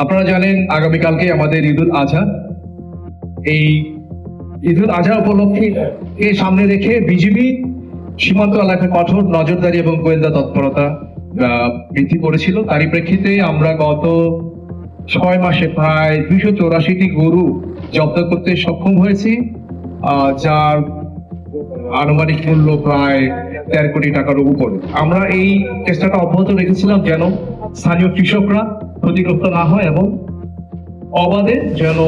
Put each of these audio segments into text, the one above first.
আপনারা জানেন আগামীকালকে আমাদের ঈদুল আজহা। এই ঈদুল আজহা উপলক্ষে কে সামনে রেখে বিজিবি, সীমান্ত এলাকায় কঠোর নজরদারি এবং গোয়েন্দা তৎপরতা বৃদ্ধি করেছিল। তারই প্রেক্ষিতে আমরা গত ছয় মাসে প্রায় দুইশো চৌরাশিটি গরু জব্দ করতে সক্ষম হয়েছি যার আনুমানিক মূল্য প্রায় দেড় কোটি টাকার উপরে। আমরা এই চেষ্টাটা অব্যাহত রেখেছিলাম যেন স্থানীয় কৃষকরা ক্ষতিগ্রস্ত না হয় এবং অবাধে যেন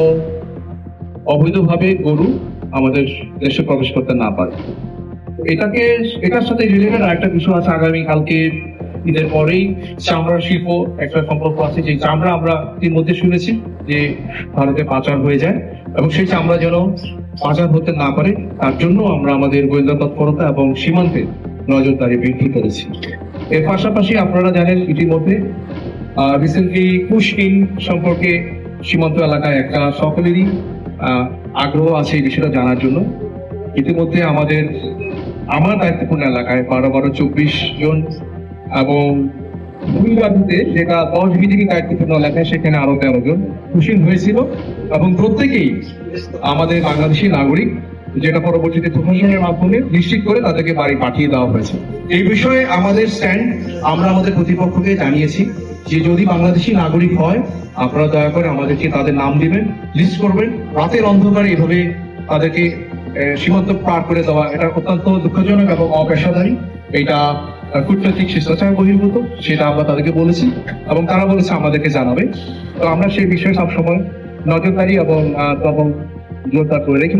অবৈধভাবে গরু আমাদের দেশে প্রবেশ করতে না পারে। এটাকে, এটার সাথে রিলেটেড আরেকটা বিষয় আছে আগামী কালকে ঈদের পরেই চামড়া শিল্প একটা সম্পর্ক আছে যে চামড়া আমরা ইতিমধ্যে শুনেছি যে ভারতে পাচার হয়ে যায় এবং সেই চামড়া যেন পাচার হতে না পারে, তার জন্য আমরা আমাদের গোয়েন্দা তৎপরতা এবং সীমান্তে নজরদারি বৃদ্ধি করেছি। এর পাশাপাশি আপনারা জানেন ইতিমধ্যে রিসেন্টলি কুশকিন সম্পর্কে সীমান্ত এলাকায় একটা সকলেরই আগ্রহ আছে এই বিষয়টা জানার জন্য। ইতিমধ্যে আমাদের, আমার দায়িত্বপূর্ণ এলাকায় বারো বারো চব্বিশ জন এবং ভুলবাদীতে যেটা দশ বিজিবি দায়িত্বপূর্ণ এলাকায়, সেখানে আরও তেরো জন খুশিন হয়েছিল। এবং প্রত্যেকেই আমাদের বাংলাদেশি নাগরিক, যেটা পরবর্তীতে প্রশাসনের মাধ্যমে নিশ্চিত করে তাদেরকে বাড়ি পাঠিয়ে দেওয়া হয়েছে। এই বিষয়ে আমাদের স্ট্যান্ড আমরা আমাদের প্রতিপক্ষকে জানিয়েছি। যে যদি বাংলাদেশি নাগরিক হয়, আপনারা দয়া করে আমাদেরকে তাদের নাম দিবেন লিস্ট করবেন। রাতের অন্ধকারে এভাবে তাদেরকে সীমান্ত পার করে দেওয়া এটা অত্যন্ত দুঃখজনক এবং অপেশাদারী। এটা কূটনৈতিক শিষ্টাচার বহির্ভূত, সেটা আমরা তাদেরকে বলেছি এবং তারা বলেছে আমাদেরকে জানাবে। তো আমরা সেই বিষয়ে সবসময় নজরদারি এবং তখন জোরদার করে রেখি।